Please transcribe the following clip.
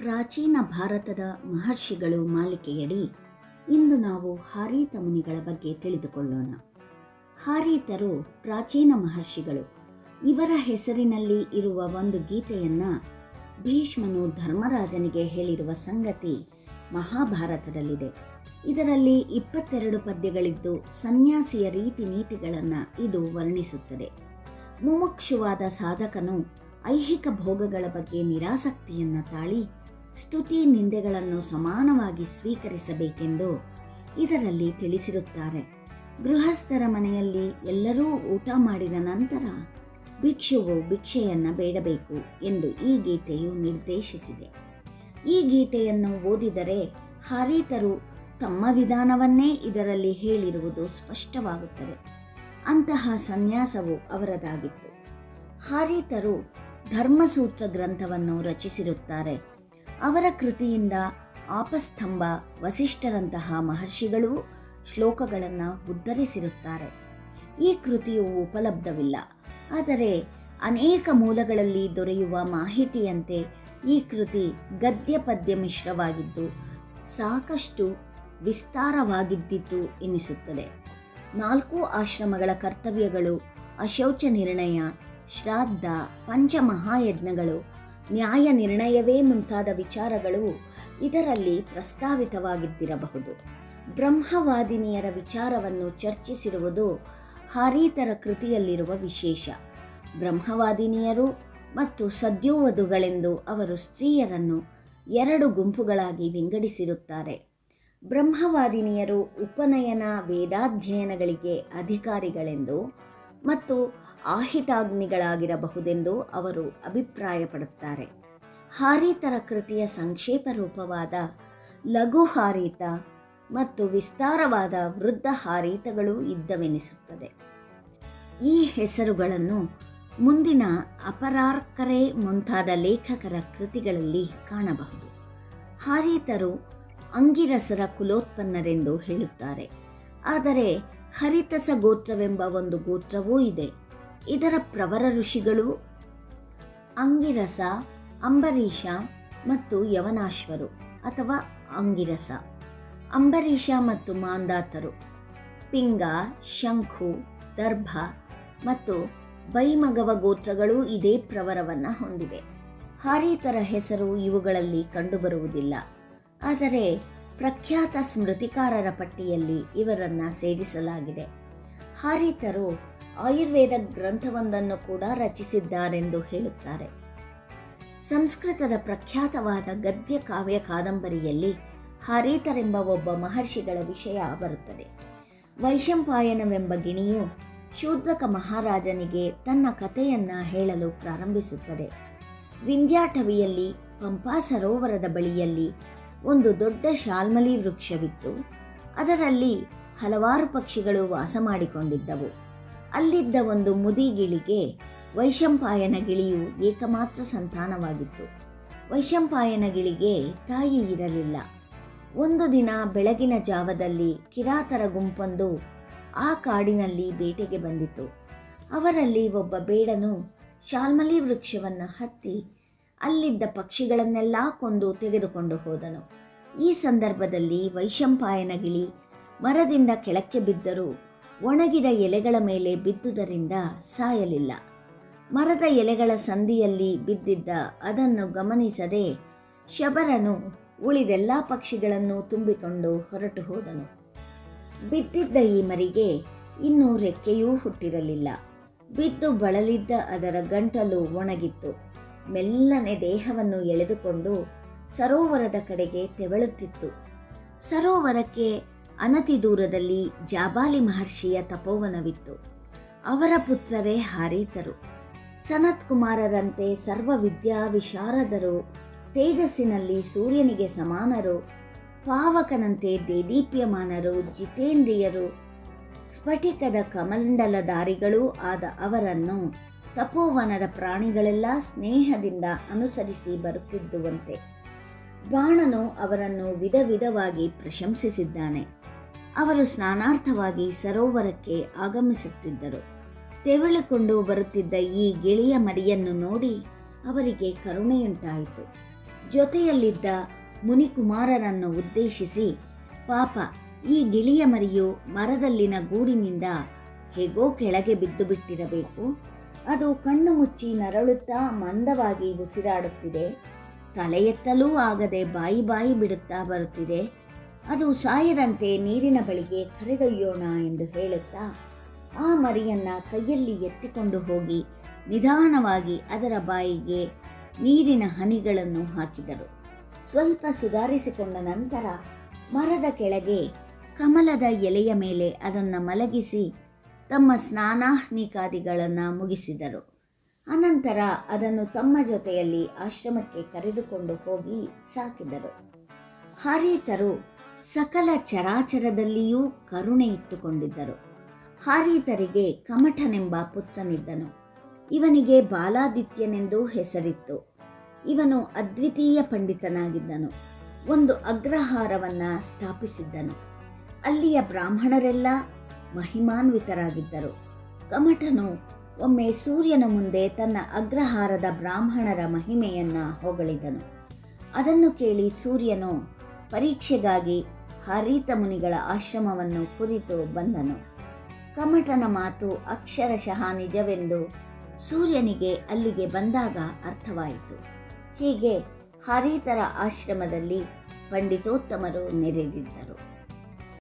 ಪ್ರಾಚೀನ ಭಾರತದ ಮಹರ್ಷಿಗಳು ಮಾಲಿಕೆಯಡಿ ಇಂದು ನಾವು ಹಾರೀತ ಮುನಿಗಳ ಬಗ್ಗೆ ತಿಳಿದುಕೊಳ್ಳೋಣ. ಹಾರೀತರು ಪ್ರಾಚೀನ ಮಹರ್ಷಿಗಳು. ಇವರ ಹೆಸರಿನಲ್ಲಿ ಇರುವ ಒಂದು ಗೀತೆಯನ್ನು ಭೀಷ್ಮನು ಧರ್ಮರಾಜನಿಗೆ ಹೇಳಿರುವ ಸಂಗತಿ ಮಹಾಭಾರತದಲ್ಲಿದೆ. ಇದರಲ್ಲಿ ಇಪ್ಪತ್ತೆರಡು ಪದ್ಯಗಳಿದ್ದು ಸನ್ಯಾಸಿಯ ರೀತಿ ನೀತಿಗಳನ್ನು ಇದು ವರ್ಣಿಸುತ್ತದೆ. ಮುಮುಕ್ಷುವಾದ ಸಾಧಕನು ಐಹಿಕ ಭೋಗಗಳ ಬಗ್ಗೆ ನಿರಾಸಕ್ತಿಯನ್ನು ತಾಳಿ ಸ್ತುತಿ ನಿಂದೆಗಳನ್ನು ಸಮಾನವಾಗಿ ಸ್ವೀಕರಿಸಬೇಕೆಂದು ಇದರಲ್ಲಿ ತಿಳಿಸಿರುತ್ತಾರೆ. ಗೃಹಸ್ಥರ ಮನೆಯಲ್ಲಿ ಎಲ್ಲರೂ ಊಟ ಮಾಡಿದ ನಂತರ ಭಿಕ್ಷುವು ಭಿಕ್ಷೆಯನ್ನು ಬೇಡಬೇಕು ಎಂದು ಈ ಗೀತೆಯು ನಿರ್ದೇಶಿಸಿದೆ. ಈ ಗೀತೆಯನ್ನು ಓದಿದರೆ ಹಾರೀತರು ತಮ್ಮ ವಿಧಾನವನ್ನೇ ಇದರಲ್ಲಿ ಹೇಳಿರುವುದು ಸ್ಪಷ್ಟವಾಗುತ್ತದೆ. ಅಂತಹ ಸನ್ಯಾಸವು ಅವರದಾಗಿತ್ತು. ಹಾರೀತರು ಧರ್ಮಸೂತ್ರ ಗ್ರಂಥವನ್ನು ರಚಿಸಿರುತ್ತಾರೆ. ಅವರ ಕೃತಿಯಿಂದ ಆಪಸ್ತಂಭ ವಸಿಷ್ಠರಂತಹ ಮಹರ್ಷಿಗಳು ಶ್ಲೋಕಗಳನ್ನು ಉದ್ಧರಿಸಿರುತ್ತಾರೆ. ಈ ಕೃತಿಯು ಉಪಲಬ್ಧವಿಲ್ಲ. ಆದರೆ ಅನೇಕ ಮೂಲಗಳಲ್ಲಿ ದೊರೆಯುವ ಮಾಹಿತಿಯಂತೆ ಈ ಕೃತಿ ಗದ್ಯ ಪದ್ಯ ಮಿಶ್ರವಾಗಿದ್ದು ಸಾಕಷ್ಟು ವಿಸ್ತಾರವಾಗಿದ್ದಿತು ಎನಿಸುತ್ತದೆ. ನಾಲ್ಕು ಆಶ್ರಮಗಳ ಕರ್ತವ್ಯಗಳು ಅಶೌಚ ನಿರ್ಣಯ, ಶ್ರಾದ್ದ, ಪಂಚಮಹಾಯಜ್ಞಗಳು ನ್ಯಾಯ ನಿರ್ಣಯವೇ ಮುಂತಾದ ವಿಚಾರಗಳು ಇದರಲ್ಲಿ ಪ್ರಸ್ತಾವಿತವಾಗಿದ್ದಿರಬಹುದು. ಬ್ರಹ್ಮವಾದಿನಿಯರ ವಿಚಾರವನ್ನು ಚರ್ಚಿಸಿರುವುದು ಹಾರೀತರ ಕೃತಿಯಲ್ಲಿರುವ ವಿಶೇಷ. ಬ್ರಹ್ಮವಾದಿನಿಯರು ಮತ್ತು ಸದ್ಯೋವಧುಗಳೆಂದು ಅವರು ಸ್ತ್ರೀಯರನ್ನು ಎರಡು ಗುಂಪುಗಳಾಗಿ ವಿಂಗಡಿಸಿರುತ್ತಾರೆ. ಬ್ರಹ್ಮವಾದಿನಿಯರು ಉಪನಯನ ವೇದಾಧ್ಯಯನಗಳಿಗೆ ಅಧಿಕಾರಿಗಳೆಂದು ಮತ್ತು ಆಹಿತಾಗ್ನಿಗಳಾಗಿರಬಹುದೆಂದು ಅವರು ಅಭಿಪ್ರಾಯಪಡುತ್ತಾರೆ. ಹಾರಿತರ ಕೃತಿಯ ಸಂಕ್ಷೇಪ ರೂಪವಾದ ಲಘು ಹಾರೀತ ಮತ್ತು ವಿಸ್ತಾರವಾದ ವೃದ್ಧ ಹಾರೀತಗಳು ಇದ್ದವೆನಿಸುತ್ತದೆ. ಈ ಹೆಸರುಗಳನ್ನು ಮುಂದಿನ ಅಪರಾರ್ಕರೆ ಮುಂತಾದ ಲೇಖಕರ ಕೃತಿಗಳಲ್ಲಿ ಕಾಣಬಹುದು. ಹಾರೀತರು ಅಂಗಿರಸರ ಕುಲೋತ್ಪನ್ನರೆಂದು ಹೇಳುತ್ತಾರೆ. ಆದರೆ ಹರಿತಸ ಗೋತ್ರವೆಂಬ ಒಂದು ಗೋತ್ರವೂ ಇದೆ. ಇದರ ಪ್ರವರ ಋಷಿಗಳು ಅಂಗಿರಸ, ಅಂಬರೀಷ ಮತ್ತು ಯವನಾಶ್ವರು ಅಥವಾ ಅಂಗಿರಸ. ಅಂಬರೀಷ ಮತ್ತು ಮಾಂದಾತರು ಪಿಂಗ, ಶಂಖು, ದರ್ಭ ಮತ್ತು ಬೈಮಗವ ಗೋತ್ರಗಳು ಇದೇ ಪ್ರವರವನ್ನು ಹೊಂದಿವೆ. ಹಾರೀತರ ಹೆಸರು ಇವುಗಳಲ್ಲಿ ಕಂಡುಬರುವುದಿಲ್ಲ. ಆದರೆ ಪ್ರಖ್ಯಾತ ಸ್ಮೃತಿಕಾರರ ಪಟ್ಟಿಯಲ್ಲಿ ಇವರನ್ನು ಸೇರಿಸಲಾಗಿದೆ. ಹಾರೀತರು ಆಯುರ್ವೇದ ಗ್ರಂಥವೊಂದನ್ನು ಕೂಡ ರಚಿಸಿದ್ದಾರೆಂದು ಹೇಳುತ್ತಾರೆ. ಸಂಸ್ಕೃತದ ಪ್ರಖ್ಯಾತವಾದ ಗದ್ಯ ಕಾವ್ಯ ಕಾದಂಬರಿಯಲ್ಲಿ ಹರೀತರೆಂಬ ಒಬ್ಬ ಮಹರ್ಷಿಗಳ ವಿಷಯ ಬರುತ್ತದೆ. ವೈಶಂಪಾಯನವೆಂಬ ಗಿಣಿಯು ಶೂದ್ರಕ ಮಹಾರಾಜನಿಗೆ ತನ್ನ ಕಥೆಯನ್ನು ಹೇಳಲು ಪ್ರಾರಂಭಿಸುತ್ತದೆ. ವಿಂಧ್ಯಾಟವಿಯಲ್ಲಿ ಪಂಪಾ ಸರೋವರದ ಬಳಿಯಲ್ಲಿ ಒಂದು ದೊಡ್ಡ ಶಾಲ್ಮಲಿ ವೃಕ್ಷವಿತ್ತು. ಅದರಲ್ಲಿ ಹಲವಾರು ಪಕ್ಷಿಗಳು ವಾಸ ಮಾಡಿಕೊಂಡಿದ್ದವು. ಅಲ್ಲಿದ್ದ ಒಂದು ಮುದಿಗಿಳಿಗೆ ವೈಶಂಪಾಯನ ಗಿಳಿಯು ಏಕಮಾತ್ರ ಸಂತಾನವಾಗಿತ್ತು. ವೈಶಂಪಾಯನ ಗಿಳಿಗೆ ತಾಯಿ ಇರಲಿಲ್ಲ. ಒಂದು ದಿನ ಬೆಳಗಿನ ಜಾವದಲ್ಲಿ ಕಿರಾತರ ಗುಂಪೊಂದು ಆ ಕಾಡಿನಲ್ಲಿ ಬೇಟೆಗೆ ಬಂದಿತು. ಅವರಲ್ಲಿ ಒಬ್ಬ ಬೇಡನು ಶಾಲ್ಮಲಿ ವೃಕ್ಷವನ್ನು ಹತ್ತಿ ಅಲ್ಲಿದ್ದ ಪಕ್ಷಿಗಳನ್ನೆಲ್ಲ ಕೊಂದು ತೆಗೆದುಕೊಂಡು ಹೋದನು. ಈ ಸಂದರ್ಭದಲ್ಲಿ ವೈಶಂಪಾಯನ ಗಿಳಿ ಮರದಿಂದ ಕೆಳಕ್ಕೆ ಬಿದ್ದರೂ ಒಣಗಿದ ಎಲೆಗಳ ಮೇಲೆ ಬಿದ್ದುದರಿಂದ ಸಾಯಲಿಲ್ಲ. ಮರದ ಎಲೆಗಳ ಸಂದಿಯಲ್ಲಿ ಬಿದ್ದಿದ್ದ ಅದನ್ನು ಗಮನಿಸದೆ ಶಬರನು ಉಳಿದೆಲ್ಲ ಪಕ್ಷಿಗಳನ್ನು ತುಂಬಿಕೊಂಡು ಹೊರಟು ಹೋದನು. ಬಿದ್ದಿದ್ದ ಈ ಮರಿಗೆ ಇನ್ನೂ ರೆಕ್ಕೆಯೂ ಹುಟ್ಟಿರಲಿಲ್ಲ. ಬಿದ್ದು ಬಳಲಿದ್ದ ಅದರ ಗಂಟಲು ಒಣಗಿತ್ತು. ಮೆಲ್ಲನೆ ದೇಹವನ್ನು ಎಳೆದುಕೊಂಡು ಸರೋವರದ ಕಡೆಗೆ ತೆವಳುತ್ತಿತ್ತು. ಸರೋವರಕ್ಕೆ ಅನತಿ ದೂರದಲ್ಲಿ ಜಾಬಾಲಿ ಮಹರ್ಷಿಯ ತಪೋವನವಿತ್ತು. ಅವರ ಪುತ್ರರೇ ಹಾರೀತರು. ಸನತ್ ಕುಮಾರರಂತೆ ಸರ್ವ ವಿದ್ಯಾ ವಿಶಾರದರು. ತೇಜಸ್ಸಿನಲ್ಲಿ ಸೂರ್ಯನಿಗೆ ಸಮಾನರು. ಪಾವಕನಂತೆ ದೇದೀಪ್ಯಮಾನರು, ಜಿತೇಂದ್ರಿಯರು. ಸ್ಫಟಿಕದ ಕಮಂಡಲಧಾರಿಗಳೂ ಆದ ಅವರನ್ನು ತಪೋವನದ ಪ್ರಾಣಿಗಳೆಲ್ಲ ಸ್ನೇಹದಿಂದ ಅನುಸರಿಸಿ ಬರುತ್ತಿದ್ದುವಂತೆ. ಬಾಣನು ಅವರನ್ನು ವಿಧ ವಿಧವಾಗಿ ಪ್ರಶಂಸಿಸಿದ್ದಾನೆ. ಅವರು ಸ್ನಾನಾರ್ಥವಾಗಿ ಸರೋವರಕ್ಕೆ ಆಗಮಿಸುತ್ತಿದ್ದರು. ತೆವಳಿಕೊಂಡು ಬರುತ್ತಿದ್ದ ಈ ಗಿಳಿಯ ಮರಿಯನ್ನು ನೋಡಿ ಅವರಿಗೆ ಕರುಣೆಯುಂಟಾಯಿತು. ಜೊತೆಯಲ್ಲಿದ್ದ ಮುನಿಕುಮಾರರನ್ನು ಉದ್ದೇಶಿಸಿ, ಪಾಪ, ಈ ಗಿಳಿಯ ಮರಿಯು ಮರದಲ್ಲಿನ ಗೂಡಿನಿಂದ ಹೇಗೋ ಕೆಳಗೆ ಬಿದ್ದು ಬಿಟ್ಟಿರಬೇಕು ಅದು ಕಣ್ಣು ಮುಚ್ಚಿ ನರಳುತ್ತಾ ಮಂದವಾಗಿ ಉಸಿರಾಡುತ್ತಿದೆ. ತಲೆಯೆತ್ತಲೂ ಆಗದೆ ಬಾಯಿ ಬಾಯಿ ಬಿಡುತ್ತಾ ಬರುತ್ತಿದೆ. ಅದು ಸಾಯದಂತೆ ನೀರಿನ ಬಳಿಗೆ ಕರೆದೊಯ್ಯೋಣ ಎಂದು ಹೇಳುತ್ತಾ, ಆ ಮರಿಯನ್ನ ಕೈಯಲ್ಲಿ ಎತ್ತಿಕೊಂಡು ಹೋಗಿ ನಿಧಾನವಾಗಿ ಅದರ ಬಾಯಿಗೆ ನೀರಿನ ಹನಿಗಳನ್ನು ಹಾಕಿದರು. ಸ್ವಲ್ಪ ಸುಧಾರಿಸಿಕೊಂಡ ನಂತರ ಮರದ ಕೆಳಗೆ ಕಮಲದ ಎಲೆಯ ಮೇಲೆ ಅದನ್ನು ಮಲಗಿಸಿ ತಮ್ಮ ಸ್ನಾನಾಹ್ನಿಕಾದಿಗಳನ್ನು ಮುಗಿಸಿದರು. ಅನಂತರ ಅದನ್ನು ತಮ್ಮ ಜೊತೆಯಲ್ಲಿ ಆಶ್ರಮಕ್ಕೆ ಕರೆದುಕೊಂಡು ಹೋಗಿ ಸಾಕಿದರು. ಹಾರೀತರು ಸಕಲ ಚರಾಚರದಲ್ಲಿಯೂ ಕರುಣೆ ಇಟ್ಟುಕೊಂಡಿದ್ದರು. ಹಾರೀತರಿಗೆ ಕಮಠನೆಂಬ ಪುತ್ರನಿದ್ದನು. ಇವನಿಗೆ ಬಾಲಾದಿತ್ಯನೆಂದು ಹೆಸರಿತ್ತು. ಇವನು ಅದ್ವಿತೀಯ ಪಂಡಿತನಾಗಿದ್ದನು. ಒಂದು ಅಗ್ರಹಾರವನ್ನು ಸ್ಥಾಪಿಸಿದ್ದನು. ಅಲ್ಲಿಯ ಬ್ರಾಹ್ಮಣರೆಲ್ಲ ಮಹಿಮಾನ್ವಿತರಾಗಿದ್ದರು. ಕಮಠನು ಒಮ್ಮೆ ಸೂರ್ಯನ ಮುಂದೆ ತನ್ನ ಅಗ್ರಹಾರದ ಬ್ರಾಹ್ಮಣರ ಮಹಿಮೆಯನ್ನು ಹೊಗಳಿದನು. ಅದನ್ನು ಕೇಳಿ ಸೂರ್ಯನು ಪರೀಕ್ಷೆಗಾಗಿ ಹರಿತ ಮುನಿಗಳ ಆಶ್ರಮವನ್ನು ಕುರಿತು ಬಂದನು. ಕಮಟನ ಮಾತು ಅಕ್ಷರಶಃ ನಿಜವೆಂದು ಸೂರ್ಯನಿಗೆ ಅಲ್ಲಿಗೆ ಬಂದಾಗ ಅರ್ಥವಾಯಿತು. ಹೀಗೆ ಹರಿತರ ಆಶ್ರಮದಲ್ಲಿ ಪಂಡಿತೋತ್ತಮರು ನೆರೆದಿದ್ದರು.